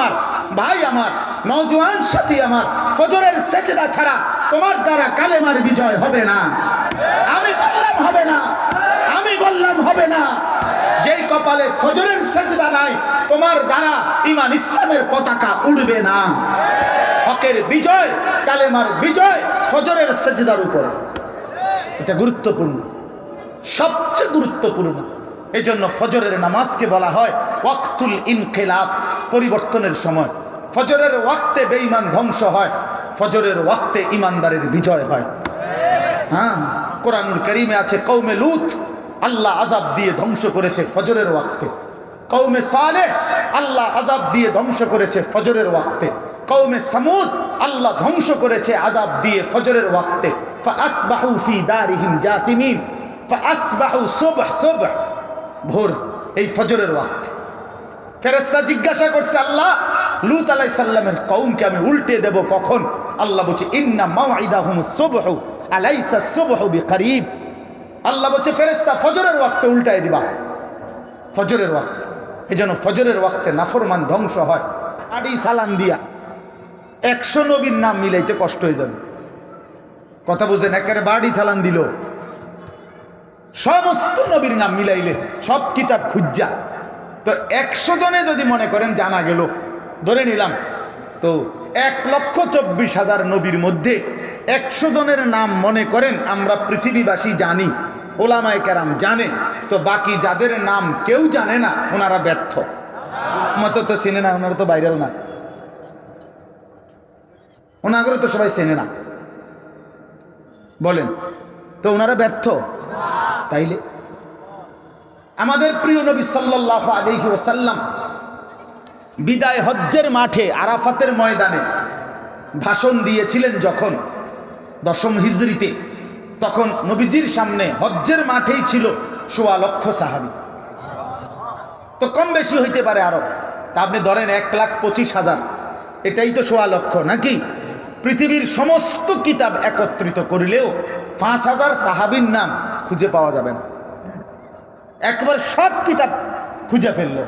আমার, ভাই আমার, নওজোয়ান সাথী আমার, ফজরের সেজদা ছাড়া তোমার দ্বারা কালেমার বিজয় হবে না। আমি বললাম হবে না, আমি বললাম হবে না। যেই কপালে ফজরের সেজদা নাই, তোমার দ্বারা ইমান ইসলামের পতাকা উড়বে না। হকের বিজয়, কালেমার বিজয় ফজরের সেজদার উপর। এটা গুরুত্বপূর্ণ, সবচেয়ে গুরুত্বপূর্ণ। এই জন্য ফজরের নামাজকে বলা হয় ওয়াক্তুল ইনকেলাব, পরিবর্তনের সময়। ফজরের ওয়াক্তে বেঈমান ধ্বংস হয়, ফজরের ওয়াক্তে ইমানদারের বিজয় হয়। হ্যাঁ কোরআনুল করিমে আছে কৌমে লুত, আল্লাহ আজাব দিয়ে ধ্বংস করেছে ফজরের ওয়াক্তে। কৌমে সালে আল্লাহ আজাব দিয়ে ধ্বংস করেছে ফজরের ওয়াক্তে। কৌমে সামুদ, আল্লাহ ধ্বংস করেছে আজাব দিয়ে ফজরের ওয়াক্তে। ফা আসবাহু ফি দারিহিম জাসিমিন ফা আসবাহু সুবহ সুবহ। ভোর, এই ফজরের ওয়াক্তে। ফেরেশতা জিজ্ঞাসা করছে, আল্লাহ, লুত আলাই সাল্লামের কৌমকে আমি উল্টে দেব কখন? আল্লাহ বলছে, ইন্না মাওয়াইদাহুম সুবহু, আলাইসা সুবহু বিকরিব। আল্লাহ বলছে, ফেরেশতা, ফজরের ওয়াক্তে উল্টায় দিবা। ফজরের ওয়াক্তে। এই যেন ফজরের ওয়াক্তে নাফরমান ধ্বংস হয়। আড়ি সালান দিয়া একশো নবীর নাম মিলাইতে কষ্ট হয়ে যাবে। কথা বুঝেন, একেবারে বাড়ি সালান দিল। সমস্ত নবীর নাম মিলাইলে সব কিতাব খুঁজা। তো একশো জনে যদি মনে করেন জানা গেল, ধরে নিলাম। তো এক লক্ষ চব্বিশ হাজার নবীর মধ্যে একশো জনের নাম মনে করেন, আমরা পৃথিবীবাসী জানি, ওলামায় কেরাম জানে, তো বাকি যাদের নাম কেউ জানে না, ওনারা ব্যর্থ। মতো তো চেনে না, ওনারা তো ভাইরাল না। ওনাগরও তো সবাই চেনে না। বলেন তো ওনারা ব্যর্থ। তাইলে? আমাদের প্রিয় নবী সাল্লাহ আলহি ওসাল্লাম বিদায় হজ্জের মাঠে আরাফাতের ময়দানে ভাষণ দিয়েছিলেন যখন দশম হিজড়িতে। তখন নবীজির সামনে হজ্জের মাঠেই ছিল সোয়া লক্ষ সাহাবি। তো কম বেশি হইতে পারে আরও তা আপনি ধরেন এক লাখ পঁচিশ হাজার। এটাই তো সোয়া লক্ষ, নাকি? পৃথিবীর সমস্ত কিতাব একত্রিত করিলেও পাঁচ হাজার সাহাবির নাম খুঁজে পাওয়া যাবে না। একবার সব কিতাব খুঁজে ফেলল।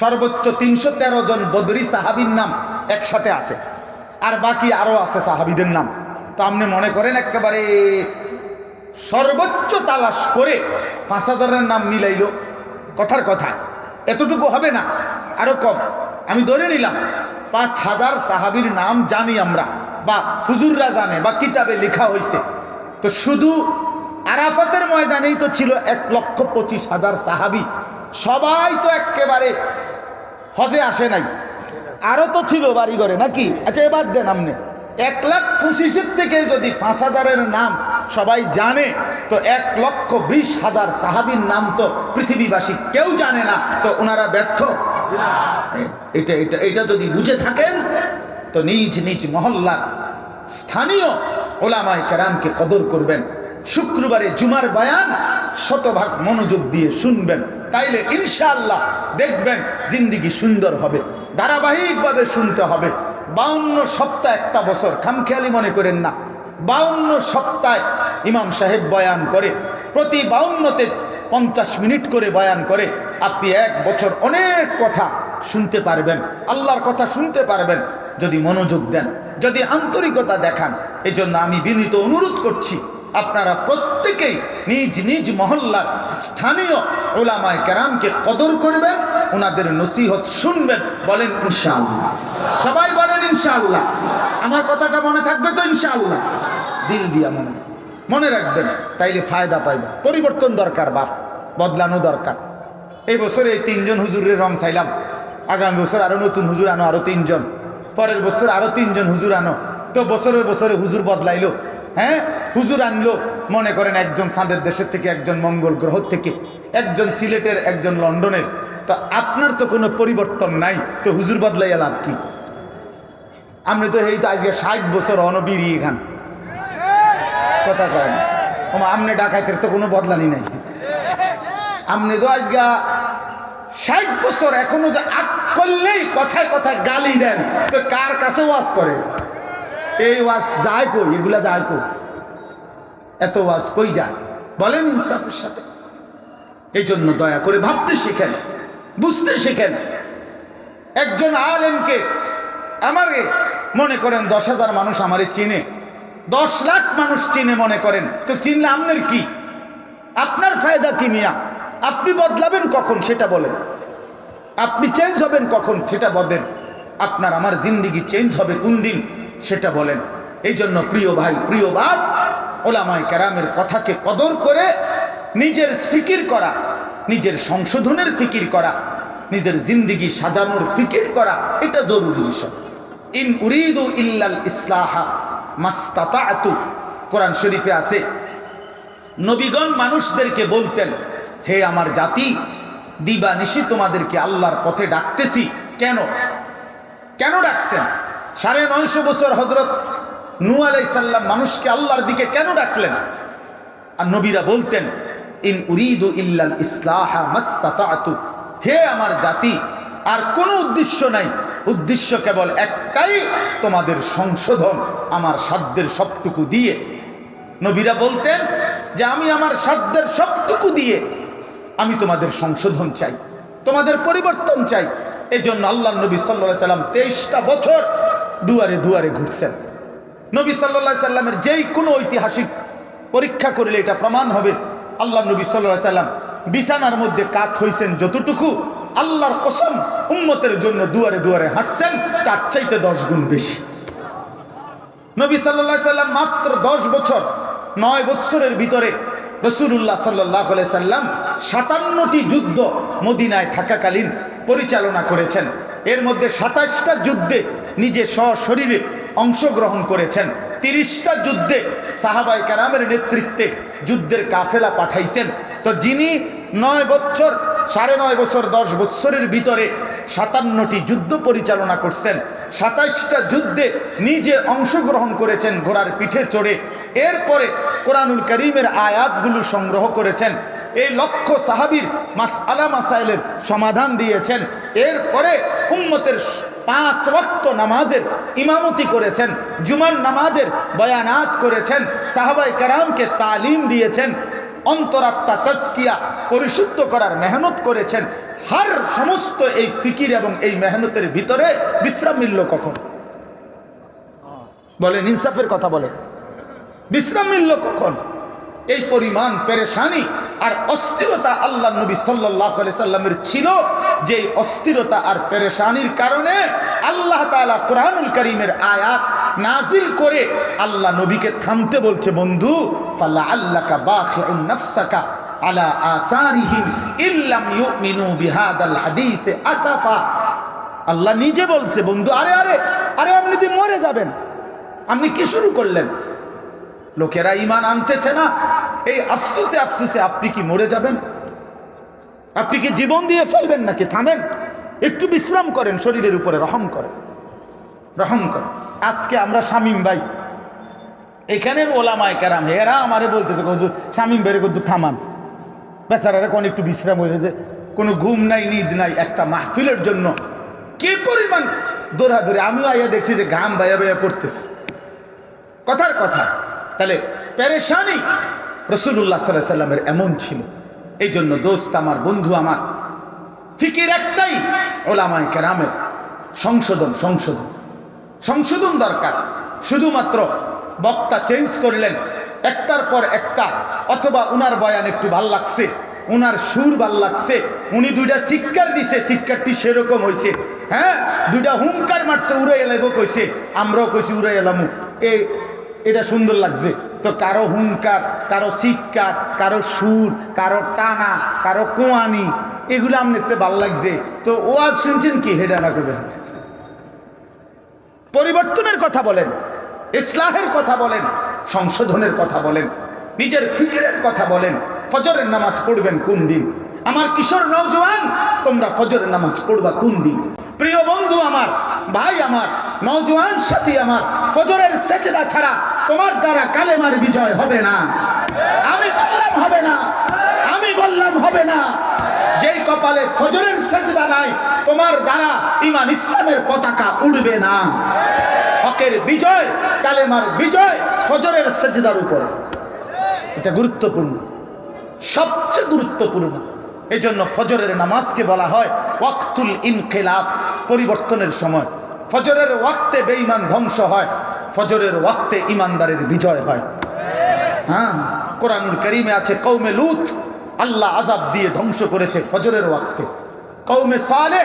সর্বোচ্চ তিনশো তেরো জন বদরি সাহাবির নাম একসাথে আছে, আর বাকি আরও আছে সাহাবিদের নাম। তো আপনি মনে করেন একেবারে সর্বোচ্চ তালাশ করে পাঁচ হাজারের নাম মিলাইল। কথার কথা, এতটুকু হবে না আরও কম। আমি ধরে নিলাম, পাঁচ হাজার সাহাবির নাম জানি আমরা। বা হুজুররা জানে বা কিতাবে লেখা হয়েছে তো শুধু আরাফাতের ময়দানেই তো ছিল এক লক্ষ পঁচিশ হাজার সাহাবি। সবাই তো একেবারে হজে আসে নাই। আরও তো ছিল বাড়িঘরে নাকি? আচ্ছা এবার দেন আপনি এক লাখ পঁচিশের থেকে যদি পাঁচ হাজারের নাম সবাই জানে, তো এক লক্ষ বিশ হাজার সাহাবির নাম তো পৃথিবীবাসী কেউ জানে না। তো ওনারা ব্যর্থ। এটা এটা এটা যদি বুঝে থাকেন তো নিজ নিজ মহল্লার স্থানীয় ওলামায় কেরামকে কদর করবেন। শুক্রবারে জুমার বয়ান শতভাগ মনোযোগ দিয়ে শুনবেন। তাইলে ইনশাআল্লাহ দেখবেন জিন্দিগি সুন্দর হবে, ধারাবাহিকভাবে শুনতে হবে। বাউন্ন সপ্তাহ একটা বছর, খামখেয়ালি মনে করেন না। বাউন্ন সপ্তাহে ইমাম সাহেব বয়ান করে, প্রতি বাউন্নতে পঞ্চাশ মিনিট করে বয়ান করে। আপনি এক বছর অনেক কথা শুনতে পারবেন, আল্লাহর কথা শুনতে পারবেন, যদি মনোযোগ দেন, যদি আন্তরিকতা দেখান এই জন্য আমি বিনীত অনুরোধ করছি, আপনারা প্রত্যেকেই নিজ নিজ মহল্লার স্থানীয় ওলামায় কেরামকে কদর করবেন ওনাদের নসিহত শুনবেন, বলেন ইনশাআল্লাহ। সবাই বলেন ইনশাআল্লাহ। আমার কথাটা মনে থাকবে তো ইনশাআল্লাহ। দিল দিয়া মনে মনে রাখবেন, তাইলে ফায়দা পাইবেন। পরিবর্তন দরকার, বাপ। বদলানো দরকার। এই বছর এই তিনজন হুজুরের রং চাইলাম। আগামী বছর আরও নতুন হুজুর আনো, আরও তিনজন। পরের বছর আরও তিনজন হুজুর আনো। তো বছরের বছরে হুজুর বদলাইলো। হ্যাঁ? হুজুর আনলো। মনে করেন একজন সাঁদের দেশের থেকে, একজন মঙ্গল গ্রহ থেকে, একজন সিলেটের, একজন লন্ডনের। তো আপনার তো কোনো পরিবর্তন নাই। তো হুজুর বদলাইয়া লাভ কি? আপনি তো এই তো আজকে ষাট বছর অনবিরি এখান কথা কয় না। আমনে ডাকাইতের তো কোনো বদলানি নাই। আমনে তো আজগা ষাট বছর এখনও যে আগ করলেই কথায় কথায় গালি দেন। তো কার কাছে ওয়াজ করে? এই ওয়াজ যায় কই? এগুলা যায় কই? এত ওয়াজ কই যায়? বলেন ইনসাফের সাথে। এই জন্য দয়া করে ভাবতে শেখেন, বুঝতে শেখেন। একজন আলেমকে আমারে মনে করেন দশ হাজার মানুষ আমারে চিনে। দশ লাখ মানুষ চিনে মনে করেন। তো চিনলে আপনার কি? আপনার ফায়দা কি মিয়া? আপনি বদলাবেন কখন সেটা বলেন। আপনি চেঞ্জ হবেন কখন সেটা বলেন। আপনার আমার জিন্দিগি চেঞ্জ হবে কোন দিন সেটা বলেন। এই জন্য প্রিয় ভাই, প্রিয় বাপ, ওলামায় কেরামের কথাকে কদর করে নিজের ফিকির করা, নিজের সংশোধনের ফিকির করা, নিজের জিন্দিগি সাজানোর ফিকির করা, এটা জরুরি বিষয়। ইন উরিদু ইল্লাল ইসলাহা মাস্তাতাতু। কোরআন শরীফে আছে, নবীগণ মানুষদেরকে বলতেন হে আমার জাতি দিবা নিশি তোমাদেরকে আল্লাহর পথে ডাকতেছি। কেন? কেন ডাকছেন? সাড়ে নয়শো বছর হজরত নু আলাইসাল্লাম মানুষকে আল্লাহর দিকে কেন ডাকলেন? আর নবীরা বলতেন, ইন উরিদু ইল্লাল ইসলাহা মাস্তাতাতু। হে আমার জাতি, আর কোনো উদ্দেশ্য নাই। উদ্দেশ্য কেবল একটাই, তোমাদের সংশোধন, আমার সাধ্যের সবটুকু দিয়ে। নবীরা বলতেন যে, আমি আমার সাধ্যের সবটুকু দিয়ে আমি তোমাদের সংশোধন চাই, তোমাদের পরিবর্তন চাই। এই জন্য আল্লাহ নবী সাল্লা সাল্লাম তেইশটা বছর দুয়ারে দুয়ারে ঘুরছেন। নবী সাল্লা সাল্লামের যেই কোনো ঐতিহাসিক পরীক্ষা করলে এটা প্রমাণ হবে। আল্লাহ নবী সাল্লা সাল্লাম বিছানার মধ্যে কাত হইছেন যতটুকু। আল্লাহর কসম, উম্মতের জন্য দুয়ারে দুয়ারে হাঁটছেন, তার চাইতে দশ গুণ বেশি। নবী সাল্লাহ সাল্লাম মাত্র দশ বছর, নয় বৎসরের ভিতরে রসুল্লাহ সাল্লাহ সাল্লাম সাতান্নটি যুদ্ধ মদিনায় থাকাকালীন পরিচালনা করেছেন। এর মধ্যে সাতাশটা যুদ্ধে নিজে সশরীরে অংশগ্রহণ করেছেন। তিরিশটা যুদ্ধে সাহাবাই কারামের নেতৃত্বে যুদ্ধের কাফেলা পাঠাইছেন। তো যিনি নয় বছর, সাড়ে নয় বছর, দশ বৎসরের ভিতরে সাতান্নটি যুদ্ধ পরিচালনা করছেন। সাতাশটা যুদ্ধে নিজে অংশগ্রহণ করেছেন ঘোড়ার পিঠে চড়ে। এরপরে কোরআনুল করিমের আয়াতগুলো সংগ্রহ করেছেন। এই লক্ষ্য সাহাবির মাস, আলা মাসাইলের সমাধান দিয়েছেন। এরপরে উম্মতের পাঁচ ওয়াক্ত নামাজের ইমামতি করেছেন জুমান নামাজের বয়ানাত করেছেন সাহাবাই কারামকে তালিম দিয়েছেন, অন্তরাত্মা তস্কিয়া পরিশুদ্ধ করার মেহনত করেছেন। হার সমস্ত এই ফিকির এবং এই মেহনতের ভিতরে বিশ্রাম মিলল কখন? বলেন, ইনসাফের কথা বলেন। বিশ্রাম মিলল কখন? এই পরিমাণ পেরেশানি আর অস্থিরতা আল্লাহ নবী সাল্লাহ সাল্লামের ছিল যে অস্থিরতা আর পেরেশানির কারণে আল্লাহ তালা কোরআনুল করিমের আয়াত নাজিল করে আল্লাহ নবীকে থামতে বলছে, বন্ধু ফাল্লা আল্লাকা বাখিউন নাফসাকা আলা আসারিহিম ইল্লাম ইউমিনু বিহাদাল হাদিসে আসাফা। আল্লাহ নিজে বলছে, বন্ধু, আরে আরে আরে, আপনি মরে যাবেন, আপনি কি শুরু করলেন? লোকেরা ইমান আনতেছে না। এই আফসুসে আফসুসে আপনি কি মরে যাবেন? আপনি কি জীবন দিয়ে ফেলবেন নাকি? থামেন। একটু বিশ্রাম করেন, শরীরের উপরে রহম করেন। রহম করেন। আজকে আমরা শামিম ভাই। এখানের ওলামায় কেরাম, এরা আমারে বলতেছে, হুজুর, শামিম ভাইরে কিন্তু থামান। বেচারারা কোন একটু বিশ্রাম হয়েছে কোনো ঘুম নাই, নিদ নাই, একটা মাহফিলের জন্য। কে পরিমাণ দৌড়াদৌড়ি। আমিও আইয়া দেখছি যে ঘাম বাইয়া বাইয়া পড়তেছে। কথার কথা। তাহলে প্যারেশানি রসুল্লাহ সাল্লাহ সাল্লামের এমন ছিল। এই জন্য দোস্ত আমার, বন্ধু আমার, ফিকির একটাই ওলামায় কেরামের সংশোধন সংশোধন। সংশোধন দরকার। শুধুমাত্র বক্তা চেঞ্জ করলেন, একটার পর একটা, অথবা উনার বয়ান একটু ভালো লাগছে, উনার সুর ভালো লাগছে, উনি দুইটা শিক্ষার দিছে, শিক্ষারটি সেরকম হয়েছে হ্যাঁ দুইটা হুঙ্কার মারছে উড়ে এলাইব কইছে, আমরাও কইছি উড়ে এলামু এই এটা সুন্দর লাগছে। তো কারও হুঙ্কার, কারও চিৎকার, কারও সুর, কারও টানা, কারও কোয়ানি, এগুলো আপনার ভালো লাগছে। তো ও আজ শুনছেন কি? হেডানা করবেন পরিবর্তনের কথা বলেন, ইসলাহের কথা বলেন, সংশোধনের কথা বলেন, নিজের ফিকিরের কথা বলেন, ফজরের নামাজ পড়বেন কোন দিন? আমার কিশোর নৌজওয়ান তোমরা ফজরের নামাজ পড়বা কোন দিন? প্রিয় বন্ধু আমার, ভাই আমার নৌজওয়ান সাথী আমার, ফজরের সেচদা ছাড়া তোমার দ্বারা কালেমার বিজয় হবে না। আমি বললাম হবে না। আমি বললাম হবে না। যেই কপালে ফজরের সেজদা নাই, তোমার দ্বারা ইমান ইসলামের পতাকা উড়বে না। হকের বিজয়, কালেমার বিজয় ফজরের সেজদার উপর। এটা গুরুত্বপূর্ণ। সবচেয়ে গুরুত্বপূর্ণ। এই জন্য ফজরের নামাজকে বলা হয় ওয়াক্তুল ইনকেলাব, পরিবর্তনের সময়। ফজরের ওয়াক্তে বেঈমান ধ্বংস হয়, ফজরের ওয়াক্তে ইমানদারের বিজয় হয়। হ্যাঁ কোরআনুল করিমে আছে কৌমে লুত, আল্লাহ আজাব দিয়ে ধ্বংস করেছে ফজরের ওয়াক্তে। কৌমে সালে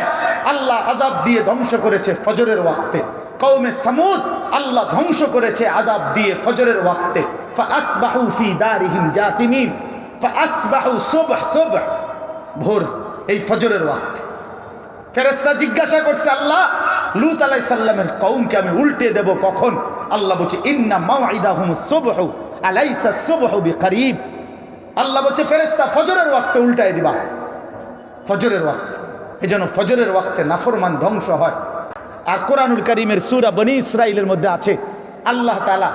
আল্লাহ আজাব দিয়ে ধ্বংস করেছে ফজরের ওয়াক্তে। কৌমে সামুদ, আল্লাহ ধ্বংস করেছে আজাব দিয়ে ফজরের ওয়াক্তে। ফি দারিহিম জাসিমিন ফাসবাহু সুবহ সুবহ। ভোর, এই ফজরের ওয়াক্তে। ফেরেস্তা জিজ্ঞাসা করছে, আল্লাহ, লুত আলাই সাল্লামের কৌমকে আমি উল্টে দেব কখন? আল্লাহ বলছে, ইন্না মাওয়াইদাহুম সুবহ, আলাইসা সুবহ বিকরিব। আল্লাহ বলছে ফেরেস্তা ফজরের ওয়াক্তে উল্টায় দিবা। ফজরের ওয়াক্ত। এই যেন ফজরের ওয়াক্তে নাফরমান ধ্বংস হয়। আর কোরআনুল করিমের সুরা বনি ইসরাইলের মধ্যে আছে, আল্লাহ তালা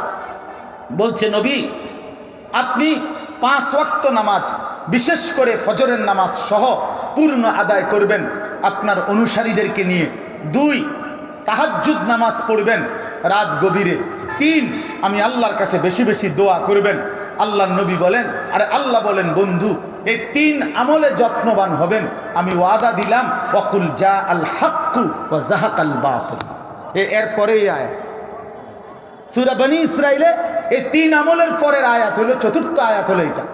বলছে, নবী, আপনি পাঁচ ওয়াক্ত নামাজ বিশেষ করে ফজরের নামাজ সহ পূর্ণ আদায় করবেন আপনার অনুসারীদেরকে নিয়ে। দুই, তাহাজ্জুদ নামাজ পড়বেন। রাত গভীরে। তিন, আমি আল্লাহর কাছে বেশি বেশি দোয়া করবেন। আল্লাহ নবী বলেন, আর আল্লাহ বলেন, বন্ধু, এই তিন আমলে যত্নবান হবেন। আমি ওয়াদা দিলাম অকুল জা আল হাক্কু ও জাহাক আল বাতুল। এ এরপরেই আয় সুরা বনি ইসরাইলে এই তিন আমলের পরের আয়াত হলো, চতুর্থ আয়াত হলো এটা।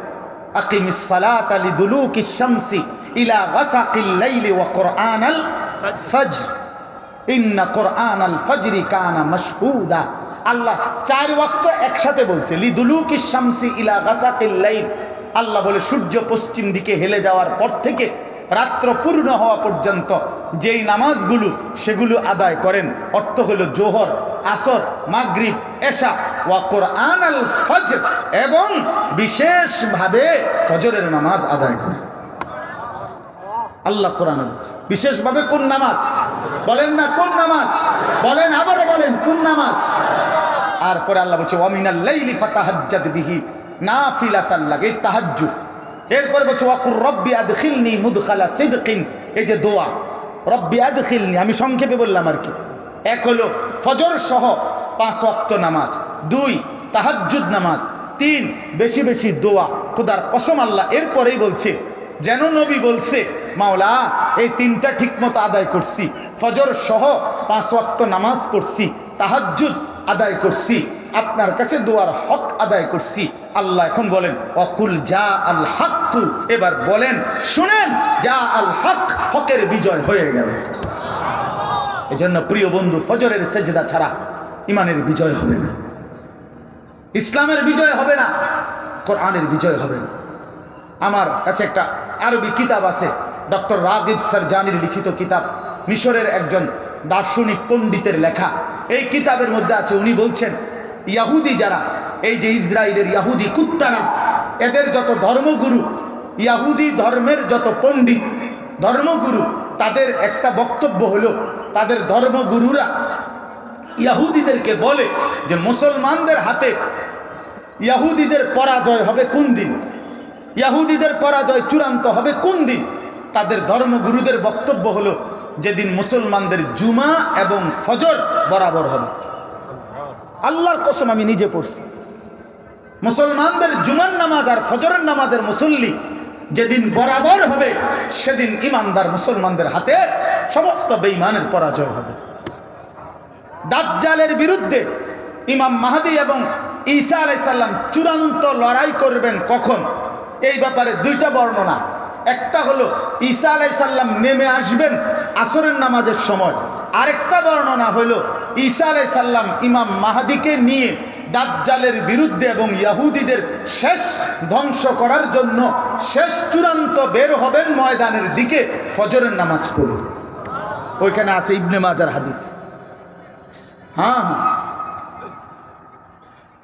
আকিমিস সালাত আলি দুলুকি শামসি ইলা গাসাকিল লাইলি ওয়া ইন্না কুরআনাল ফজরি কানা মাশহুদা। আল্লাহ চার ওয়াক্ত একসাথে বলছে লি দুলুকি শামসি ইলা গাসাকিল লাইল। আল্লাহ বলে, সূর্য পশ্চিম দিকে হেলে যাওয়ার পর থেকে রাত্র পূর্ণ হওয়া পর্যন্ত যেই নামাজগুলো সেগুলো আদায় করেন। অর্থ হলো জোহর, আসর, মাগরিব, এশা ওয়া কোরআন আল ফজর এবং বিশেষভাবে ফজরের নামাজ আদায় করে আল্লাহ কোরআন বিশেষভাবে কোন নামাজ? বলেন না কোন নামাজ? বলেন, আবারও বলেন, কোন নামাজ? আর পরে আল্লাহ বলছে ওয়ামিনাল লাইলি ফাতাহাজ্জাদ বিহি নাফিলাতান লাগে তাহাজ্জুদ। এরপরে বলছে ওয়াকুর রব্বি আদখিলনি মুদখালা সিদকিন। এই যে দোয়া, রব্বি আদখিলনি। আমি সংক্ষেপে বললাম আর কি। এক হলো ফজর সহ পাঁচ ওয়াক্ত নামাজ। দুই, তাহাজ্জুদ নামাজ। তিন, বেশি বেশি দোয়া। খুদার কসম আল্লাহ এরপরেই বলছে, যেন নবী বলছে, মাওলা, এই তিনটা ঠিকমতো আদায় করছি। ফজর সহ পাঁচ ওয়াক্ত নামাজ পড়ছি, তাহাজ্জুদ আদায় করছি, আপনার কাছে দোয়ার হক আদায় করছি। আল্লাহ এখন বলেন, অকুল যা আল হাক্কু। এবার বলেন, শুনেন যা আল হক হকের বিজয় হয়ে গেল। এজন্য প্রিয় বন্ধু, ফজরের সেজদা ছাড়া ইমানের বিজয় হবে না। ইসলামের বিজয় হবে না, কোরআনের বিজয় হবে না। আমার কাছে একটা আরবি কিতাব আছে, ডক্টর রাগিব সারজানির লিখিত কিতাব, মিশরের একজন দার্শনিক পণ্ডিতের লেখা। এই কিতাবের মধ্যে আছে, উনি বলছেন, ইয়াহুদি যারা, এই যে ইসরায়েলের ইয়াহুদি কুত্তারা, এদের যত ধর্মগুরু, ইয়াহুদি ধর্মের যত পণ্ডিত ধর্মগুরু, তাদের একটা বক্তব্য হলো, তাদের ধর্মগুরুরা ইয়াহুদিদেরকে বলে যে মুসলমানদের হাতে ইয়াহুদিদের পরাজয় হবে কোন দিন? ইয়াহুদিদের পরাজয় চূড়ান্ত হবে কোন দিন? তাদের ধর্মগুরুদের বক্তব্য হলো যেদিন মুসলমানদের জুমা এবং ফজর বরাবর হবে। আল্লাহর কসম আমি নিজে পড়ছি। মুসলমানদের জুমার নামাজ আর ফজরের নামাজের মুসল্লি যেদিন বরাবর হবে, সেদিন ইমানদার মুসলমানদের হাতে সমস্ত বেঈমানের পরাজয় হবে। দাজ্জালের বিরুদ্ধে ইমাম মাহাদি এবং ঈসা আলাইসাল্লাম চূড়ান্ত লড়াই করবেন কখন? এই ব্যাপারে দুইটা বর্ণনা। একটা হলো, ঈসা আলাইসাল্লাম নেমে আসবেন আসরের নামাজের সময়। আরেকটা বর্ণনা হলো, ঈসা আলাইসাল্লাম ইমাম মাহাদিকে নিয়ে দাজ্জালের বিরুদ্ধে এবং ইয়াহুদিদের শেষ ধ্বংস করার জন্য শেষ চূড়ান্ত বের হবেন ময়দানের দিকে ফজরের নামাজ পড়ে। ওইখানে আছে ইবনে মাজার হাদিস। হ্যাঁ হ্যাঁ।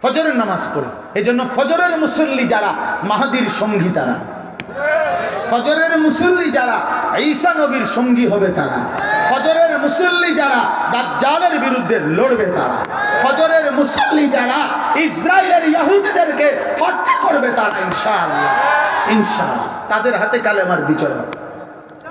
ফজরের নামাজ পড়ে। এই জন্য ফজরের মুসল্লি যারা, মাহাদির সঙ্গী তারা। ফজরের মুসল্লি যারা, ঈসা নবীর সঙ্গী হবে তারা। ফজরের মুসল্লি যারা, দাজ্জালের বিরুদ্ধে লড়বে তারা। ফজরের মুসল্লি যারা ইসরায়েলের ইয়াহুদিদেরকে হত্যা করবে তারা, ইনশাআল্লাহ। ইনশাআল্লাহ। তাদের হাতে কালেমার বিজয় হবে।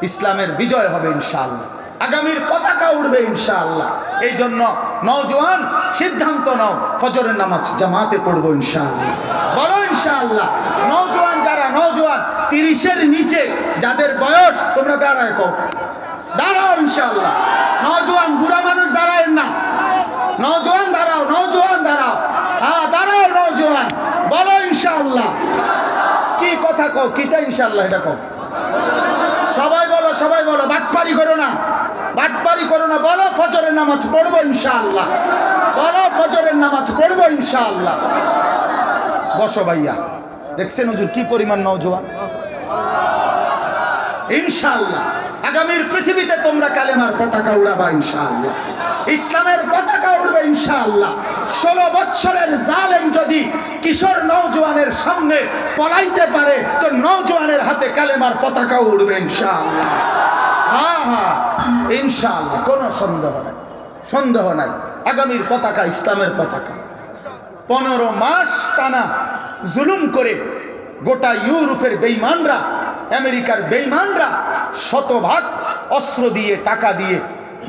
ইসলামের বিজয় হবে, ইনশাআল্লাহ। আগামীর পতাকা উঠবে ইনশাআল্লাহ। এই জন্য নওজোয়ান, সিদ্ধান্ত নাও, ফজরের নামাজ জামাতে পড়ব ইনশাআল্লাহ। বলো ইনশাআল্লাহ, নওজোয়ান যারা নওজোয়ান, তিরিশের নিচে যাদের বয়স, তোমরা দাঁড়ায় কও। দাঁড়াও ইনশাআল্লাহ। নওজোয়ান বুড়া মানুষ দাঁড়ায় না। নওজোয়ান দাঁড়াও নওজোয়ান দাঁড়াও। হ্যাঁ দাঁড়াও নওজোয়ান। বলো ইনশাআল্লাহ। কি কথা কও, কিটা ইনশাআল্লাহ, এটা কও। সবাই সবাই বলো বাটপারি করো না। বাটপারি করো না, বলো ফজরের নামাজ পড়ব ইনশাআল্লাহ। বলো ফজরের নামাজ পড়ব ইনশাআল্লাহ। বসো ভাইয়া, দেখছেন হুজুর কি পরিমাণ নওজোয়ান? ইনশাআল্লাহ, আগামীর পৃথিবীতে তোমরা কালেমার পতাকা উড়াবা ইনশাআল্লাহ। ইসলামের পতাকা উড়বে ইনশাআল্লাহ। ষোলো বৎসরের জালেম যদি কিশোর নৌজওয়ানের সামনে পলাইতে পারে, তো নৌজওয়ানের হাতে কালেমার পতাকা উড়বে ইনশাআল্লাহ। হ্যাঁ হ্যাঁ ইনশাআল্লাহ, কোনো সন্দেহ নাই সন্দেহ নাই। আগামীর পতাকা ইসলামের পতাকা। পনেরো মাস টানা জুলুম করে গোটা ইউরোপের বেইমানরা, আমেরিকার বেইমানরা শতভাগ অস্ত্র দিয়ে, টাকা দিয়ে,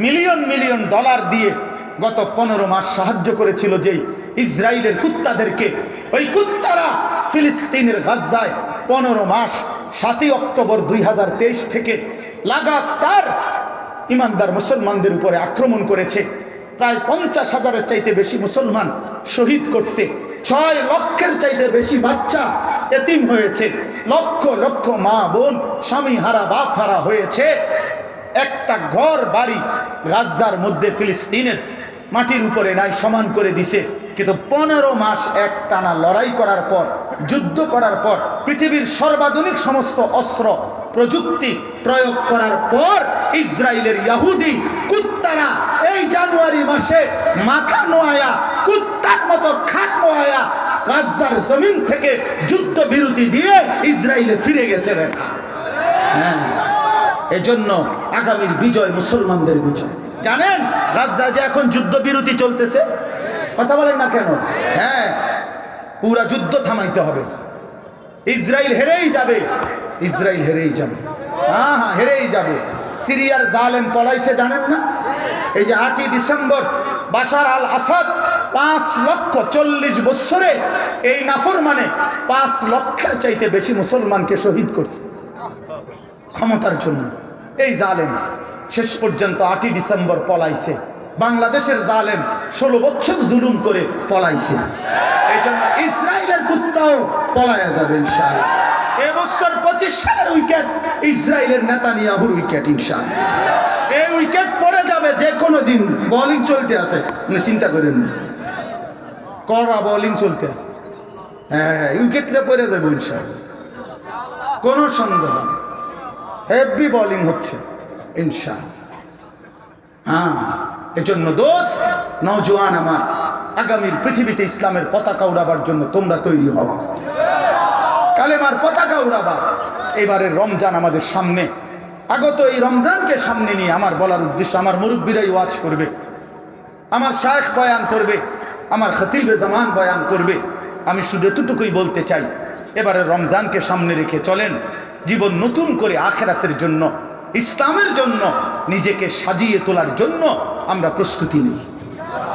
মিলিয়ন মিলিয়ন ডলার দিয়ে গত পনেরো মাস সাহায্য করেছিল যেই ইসরায়েলের কুত্তাদেরকে। ওই কুত্তারা ফিলিস্তিনের গাজ্জায় পনেরো মাস, সাতই অক্টোবর দুই হাজার তেইশ থেকে লাগাতার ইমানদার মুসলমানদের উপরে আক্রমণ করেছে। প্রায় পঞ্চাশ হাজারের চাইতে বেশি মুসলমান শহীদ করছে। ছয় লক্ষের চাইতে বেশি বাচ্চা এতিম হয়েছে। লক্ষ লক্ষ মা, বোন, স্বামী, হারা, বাপ, হারা হয়েছে। একটা ঘর বাড়ি গাজ্জার মধ্যে ফিলিস্তিনের মাটির উপরে নাই, সমান করে দিছে। কিন্তু পনেরো মাস এক টানা লড়াই করার পর, যুদ্ধ করার পর, পৃথিবীর সর্বাধুনিক সমস্ত অস্ত্র, প্রযুক্তি প্রয়োগ করার পর ইসরায়েলের ইয়াহুদি কুত্তারা এই জানুয়ারি মাসে মাথা নোয়ায়া, কুত্তার মতো খাট নোয়ায়া গাজ্জার জমিন থেকে যুদ্ধ বিরতি দিয়ে ইসরায়েলে ফিরে গেছে। বেটা হ্যাঁ এজন্য আগামীর বিজয় মুসলমানদের বিজয়। জানেন? গাজ্জা যে এখন যুদ্ধ বিরতি চলতেছে? কথা বলেন না কেন? হ্যাঁ পুরা যুদ্ধ থামাইতে হবে। ইসরায়েল হেরেই যাবে। ইসরায়েল হেরেই যাবে। হ্যাঁ হ্যাঁ হেরেই যাবে। সিরিয়ার জালেম পলাইছে, জানেন না? এই যে আটই ডিসেম্বর, বাশার আল আসাদ পাঁচ লক্ষ চল্লিশ বৎসরে এই নাফর মানে পাঁচ লক্ষের চাইতে বেশি মুসলমানকে শহীদ করছে। ক্ষমতার জন্য। এই জালেম। শেষ পর্যন্ত আটই ডিসেম্বর পলাইছে। বাংলাদেশের জালেম ষোলো বছর জুলুম করে পলাইছে। এই জন্য ইসরায়েলের কুত্তাও পলায়া যাবে ইনশাআল্লাহ। এবছর পঁচিশ সালের উইকেট, ইসরায়েলের নেতা নিয়াহুর উইকেট ইনশাআল্লাহ। এই উইকেট পড়ে যাবে যে কোনো দিন বোলিং চলতে আছে। চিন্তা করেন না। কড়া বোলিং চলতে আছে। হ্যাঁ হ্যাঁ উইকেটটা পড়ে যাবে ইনশাআল্লাহ। কোনো সন্দেহ নেই। হেভি বোলিং হচ্ছে। ইনশা হ্যাঁ এজন্য দোস্ত, নওজোয়ান আমার, আগামীর পৃথিবীতে ইসলামের পতাকা উড়াবার জন্য তোমরা তৈরি হও। কালেমার পতাকা উড়াবা। এবারের রমজান আমাদের সামনে। আগত এই রমজানকে সামনে নিয়ে আমার বলার উদ্দেশ্য, আমার মুরব্বীরাই ওয়াজ করবে। আমার শায়েখ বয়ান করবে। আমার খতিবে জামান বয়ান করবে। আমি শুধু এতটুকুই বলতে চাই এবারে রমজানকে সামনে রেখে চলেন। জীবন নতুন করে আখেরাতের জন্য ইসলামের জন্য, নিজেকে সাজিয়ে তোলার জন্য আমরা প্রস্তুতি নিই।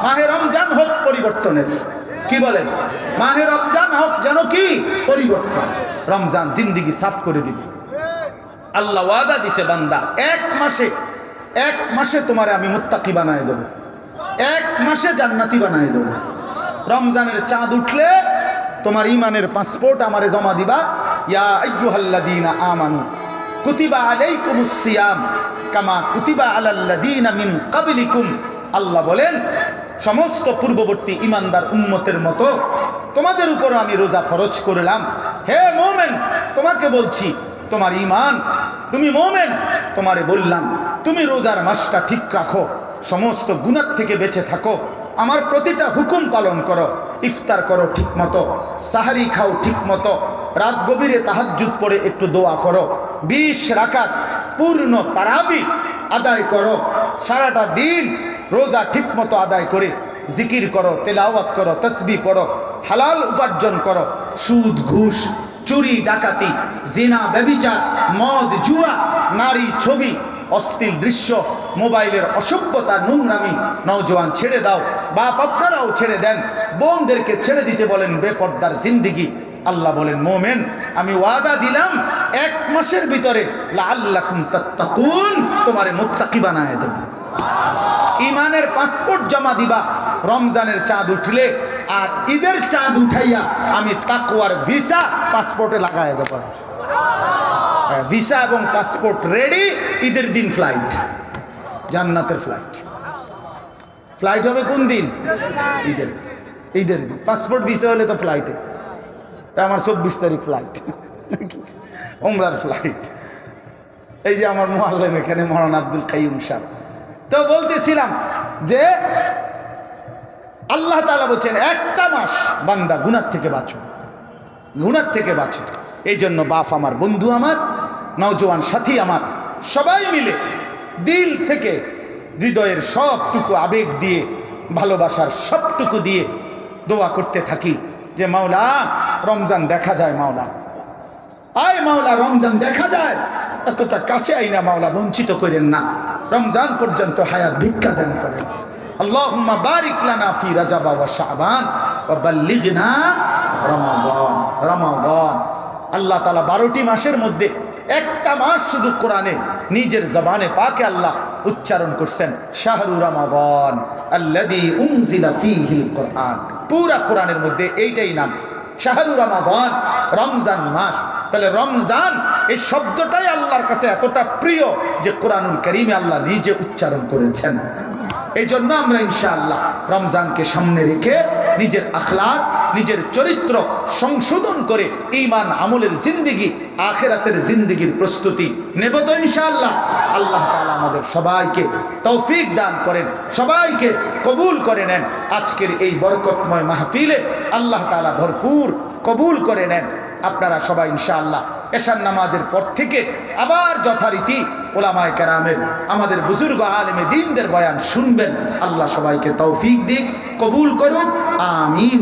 মাহে রমজান হোক পরিবর্তনের। কি বলেন? মাহে রমজান হোক যেন কি? পরিবর্তন। রমজান জিন্দিগি সাফ করে দিবে। আল্লাহ ওয়াদা দিছে বান্দা, এক মাসে এক মাসে তোমারে আমি মুত্তাকি বানায় দেবো। এক মাসে জান্নাতি বানায় দেবো। রমজানের চাঁদ উঠলে তোমার ইমানের পাসপোর্ট আমারে জমা দিবা। ইয়া আইয়ুহাল্লাযীনা আমানু কুতিবা আলাইকুমুস সিয়াম কামা কুতিবা আলাল্লাযীনা মিন ক্বাবলিকুম। আল্লাহ বলেন, সমস্ত পূর্ববর্তী ইমানদার উম্মতের মতো তোমাদের উপর আমি রোজা ফরজ করলাম। হে মোমেন, তোমাকে বলছি, তোমার ইমান তুমি মোমেন, তোমারে বললাম, তুমি রোজার মাসটা ঠিক রাখো, সমস্ত গুণার থেকে বেঁচে থাকো, আমার প্রতিটা হুকুম পালন করো, ইফতার করো ঠিক মতো সাহারি খাও ঠিক মতো রাত গভীরে তাহাজ্জুদ পড়ে একটু দোয়া করো বিশ রাকাত পূর্ণ তারাবি আদায় করো। সারাটা দিন রোজা ঠিক মতো আদায় করে জিকির করো, তেলাওয়াত করো, তসবি পড়ো, হালাল উপার্জন করো। সুদ, ঘুষ, চুরি, ডাকাতি, জিনা, ব্যবিচার, মদ, জুয়া, নারী, ছবি, অশ্লীল দৃশ্য, মোবাইলের অসভ্যতা, নোংরামি নওজোয়ান ছেড়ে দাও। বাপ, আপনারাও ছেড়ে দেন। বোনদেরকে ছেড়ে দিতে বলেন বেপর্দার জিন্দিগি। আল্লাহ বলেন মোমেন আমি ওয়াদা দিলাম এক মাসের ভিতরে লাল্লাকুম তাত্তাকুন তোমারে মুত্তাকি বানায় দেব। ইমানের পাসপোর্ট জমা দিবা রমজানের চাঁদ উঠলে আর ঈদের চাঁদ উঠাইয়া আমি তাকুয়ার ভিসা পাসপোর্টে লাগাই দেব। হ্যাঁ, ভিসা এবং পাসপোর্ট রেডি ঈদের দিন ফ্লাইট জান্নাতের ফ্লাইট। ফ্লাইট হবে কোন দিন? ঈদের ঈদের দিন। পাসপোর্ট ভিসা হলে তো ফ্লাইটে। আমার চব্বিশ তারিখ ফ্লাইট ওমরার ফ্লাইট এই যে আমার মোহাল্লেম এখানে মহান আব্দুল কাইম সাহ তো বলতেছিলাম যে আল্লাহ তালা বলছেন, একটা মাস বান্দা গুনার থেকে বাঁচো। গুনার থেকে বাঁচো। এই জন্য বাপ আমার, বন্ধু আমার, নওজোয়ান সাথী আমার, সবাই মিলে দিল থেকে হৃদয়ের সবটুকু আবেগ দিয়ে, ভালোবাসার সবটুকু দিয়ে দোয়া করতে থাকি। যে মাওলা, রমজান দেখা যায় মাওলা। আয় মাওলা, রমজান দেখা যায়। এতটা কাছে আই না মাওলা, বঞ্চিত করেন না। রমজান পর্যন্ত হায়াত ভিক্ষা দান করেন। আল্লাহুম্মা বারিক লানা ফি রাজাবা ওয়া শাবান ওয়া বাল্লিগনা রমাদান রমাদান। আল্লাহ তাআলা 12টি মাসের মধ্যে একটা মাস শুধু কোরআনে, নিজের জবানে পাকে আল্লাহ। উচ্চারণ করছেন, শাহরু ফীহিল কোরআন। পুরা কোরআনের মধ্যে এইটাই নাম, শাহরু রমাদান, রমজান মাস। তাহলে রমজান, এই শব্দটাই আল্লাহর কাছে এতটা প্রিয় যে কোরআনুল করিমে আল্লাহ নিজে উচ্চারণ করেছেন। এই জন্য আমরা ইনশাআল্লাহ রমজানকে সামনে রেখে নিজের আখলাক, নিজের চরিত্র সংশোধন করে ইমান আমলের জিন্দিগি, আখেরাতের জিন্দিগির প্রস্তুতি নেব তো ইনশাআল্লাহ। আল্লাহ তাআলা আমাদের সবাইকে তৌফিক দান করেন, সবাইকে কবুল করে নেন। আজকের এই বরকতময় মাহফিলে আল্লাহ তাআলা ভরপুর কবুল করে নেন। আপনারা সবাই ইনশাআল্লাহ এশার নামাজের পর থেকে আবার যথারীতি ওলামায় কেরামের, আমাদের বুজুর্গ আলেমে দিনদের বয়ান শুনবেন। আল্লাহ সবাইকে তৌফিক দিক, কবুল করুক, আমিন।